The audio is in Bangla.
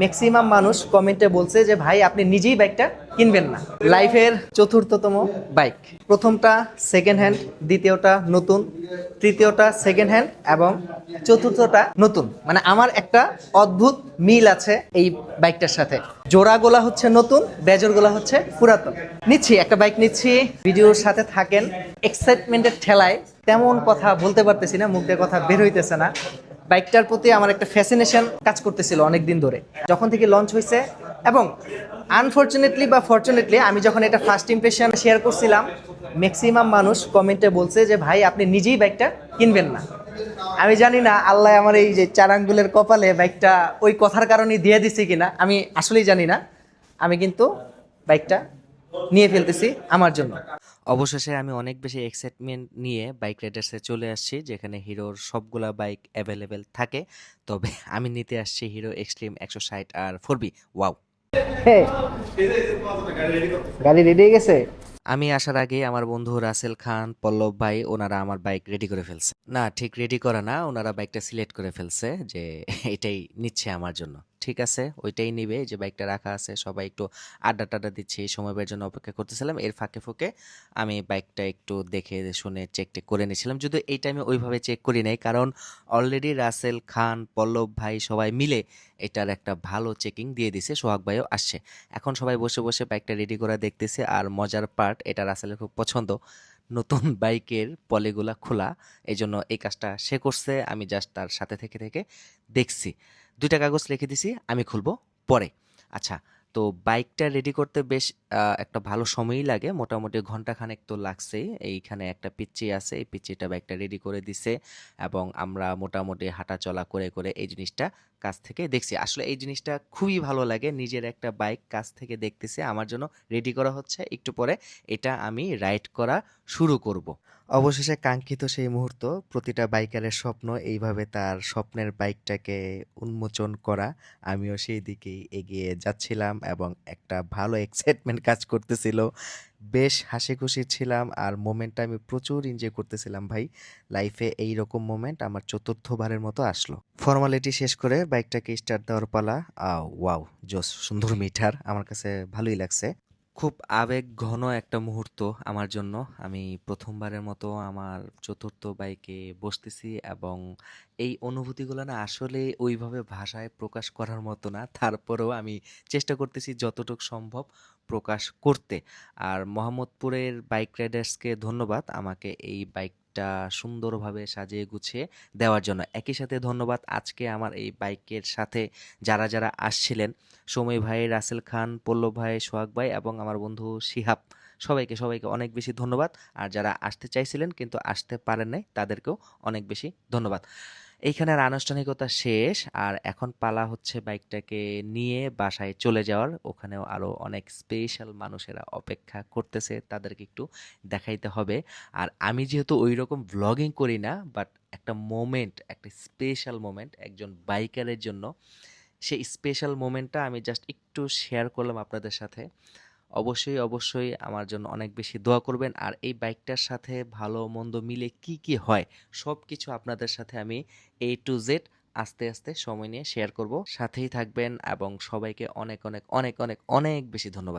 ম্যাক্সিমাম মানুষ কমেন্টে বলছে যে, ভাই, আপনি নিজেই বাইকটা কিনবেন না। লাইফের চতুর্থতম বাইক প্রথমটা সেকেন্ড হ্যান্ড দ্বিতীয়টা নতুন, তৃতীয়টা সেকেন্ড হ্যান্ড এবং চতুর্থটা নতুন। মানে আমার একটা অদ্ভুত মিল আছে এই বাইকটার সাথে। জোড়া গোলা হচ্ছে নতুন বেজর গোলা হচ্ছে পুরাতন। নিচ্ছি, একটা বাইক নিচ্ছি। ভিডিওর সাথে থাকেন। এক্সাইটমেন্টের ঠেলায় তেমন কথা বলতে পারতেছি না, মুখ কথা বের হইতেছে না। বাইকটার প্রতি আমার একটা ফ্যাসিনেশন কাজ করতেছিল অনেক দিন ধরে। যখন থেকে লঞ্চ হয়েছে এবং আনফর্চুনেটলি বা ফর্চুনেটলি আমি যখন এটা ফার্স্ট ইমপ্রেশন শেয়ার করছিলাম ম্যাক্সিমাম মানুষ কমেন্টে বলছে যে, ভাই, আপনি নিজেই বাইকটা কিনবেন না। আমি জানি না আল্লাহ আমার এই যে চার আঙ্গুলের কপালে বাইকটা ওই কথার কারণে দিয়ে দিছে কিনা, আমি আসলেই জানি না। আমি কিন্তু বাইকটা নিয়ে ফেলতেছি আমার জন্য। অবশেষে আমি অনেক বেশি এক্সাইটমেন্ট নিয়ে বাইক রাইডার্সে চলে আসছি যেখানে হিরোর সবগুলা বাইক অ্যাভেলেবেল থাকে। তবে আমি নিতে আসছি হিরো এক্সট্রিম একশো ষাট আর ফোর বি ওয়াও গাড়ি রেডি হয়ে গেছে? আমি আসার আগে আমার বন্ধু রাসেল খান পল্লব ভাই ওনারা আমার বাইক রেডি করে ফেলছে। না ঠিক রেডি করা না ওনারা বাইকটা সিলেক্ট করে ফেলছে যে এটাই নিচ্ছে আমার জন্য। ঠিক আছে, ওইটাই নিবে। যে বাইকটা রাখা আছে, সবাই একটু আড্ডা টাড্ডা দিচ্ছে, এই সময় বের জন্য অপেক্ষা করতেছিলাম। এর ফাঁকে ফুঁকে আমি বাইকটা একটু দেখে শুনে চেক টেক করে নিয়েছিলাম যদিও এই টাইমে ওইভাবে চেক করি নাই, কারণ অলরেডি রাসেল খান পল্লব ভাই সবাই মিলে এটার একটা ভালো চেকিং দিয়ে দিছে, সোহাগ ভাইও আসছে। এখন সবাই বসে বসে বাইকটা রেডি করা দেখতেছে, আর মজার পার্ট এটা রাসেলের খুব পছন্দ। নতুন বাইকের পলেগুলা খোলা। এই জন্য এই কাজটা সে করছে, আমি জাস্ট তার সাথে থেকে থেকে দেখছি। দুইটা কাগজ লিখে দিছি, আমি খুলবো পরে। আচ্ছা তো বাইকটা রেডি করতে বেশ একটা ভালো সময়ই লাগে। মোটামুটি ঘন্টাখানেক তো লাগছেই। এইখানে একটা পিচ্চি আছে, এই পিচ্চিটা বাইকটা রেডি করে দিছে এবং আমরা মোটামুটি হাঁটা চলা করে করে এই জিনিসটা কাছ থেকে দেখছি। আসলে এই জিনিসটা খুবই ভালো লাগে, নিজের একটা বাইক কাছ থেকে দেখতেছে। আমার জন্য রেডি করা হচ্ছে। একটু পরে এটা আমি রাইড করা শুরু করব। অবশেষে কাঙ্ক্ষিত সেই মুহূর্ত, প্রতিটা বাইকারের স্বপ্ন, এইভাবে তার স্বপ্নের বাইকটাকে উন্মোচন করা, আমিও সেই দিকেই এগিয়ে যাচ্ছিলাম এবং একটা ভালো এক্সাইটমেন্ট কাজ করতেছিল। বেশ হাসি খুশি ছিলাম আর মোমেন্টটা আমি প্রচুর এনজয় করতেছিলাম ভাই। লাইফে এই রকম মোমেন্ট আমার চতুর্থবারের মতো আসলো। ফর্মালিটি শেষ করে বাইকটাকে স্টার্ট দেওয়ার পালা ওয়াও জোস সুন্দর মিটার আমার কাছে ভালোই লাগছে। খুব আবেগ ঘন একটা মুহূর্ত আমার জন্য। আমি প্রথমবারের মতো আমার চতুর্থ বাইকে বসতেছি এবং এই অনুভূতিগুলো না আসলে ওইভাবে ভাষায় প্রকাশ করার মতো না। তারপরেও আমি চেষ্টা করতেছি যতটুকু সম্ভব প্রকাশ করতে। আর মোহাম্মদপুরের বাইক রাইডার্সকে ধন্যবাদ। আমাকে এই বাইকটা সুন্দরভাবে সাজিয়ে গুছিয়ে দেওয়ার জন্য। একই সাথে ধন্যবাদ আজকে আমার এই বাইকের সাথে যারা যারা আসছিলেন। সময় ভাই, রাসেল খান, পল্লব ভাই, সোহাগ ভাই এবং আমার বন্ধু শিহাব, সবাইকে সবাইকে অনেক বেশি ধন্যবাদ। আর যারা আসতে চাইছিলেন কিন্তু আসতে পারেন নাই, তাদেরকেও অনেক বেশি ধন্যবাদ। এইখানে আর আনুষ্ঠানিকতা শেষ। আর এখন পালা হচ্ছে বাইকটাকে নিয়ে বাসায় চলে যাওয়ার। ওখানেও আরও অনেক স্পেশাল মানুষেরা অপেক্ষা করতেছে, তাদেরকে একটু দেখাইতে হবে। আর আমি যেহেতু ওই রকম ভ্লগিং করি না বাট একটা মোমেন্ট একটা স্পেশাল মোমেন্ট একজন বাইকারের জন্য। সেই স্পেশাল মোমেন্টটা আমি জাস্ট একটু শেয়ার করলাম আপনাদের সাথে। অবশ্যই অবশ্যই আমার জন্য অনেক বেশি দোয়া করবেন। আর এই বাইকটার সাথে ভালো, মন্দ মিলে কি কি হয় সব কিছু আপনাদের সাথে আমি এ টু জেড আস্তে আস্তে সময় নিয়ে শেয়ার করব। সাথেই থাকবেন এবং সবাইকে অনেক অনেক অনেক অনেক অনেক বেশি ধন্যবাদ।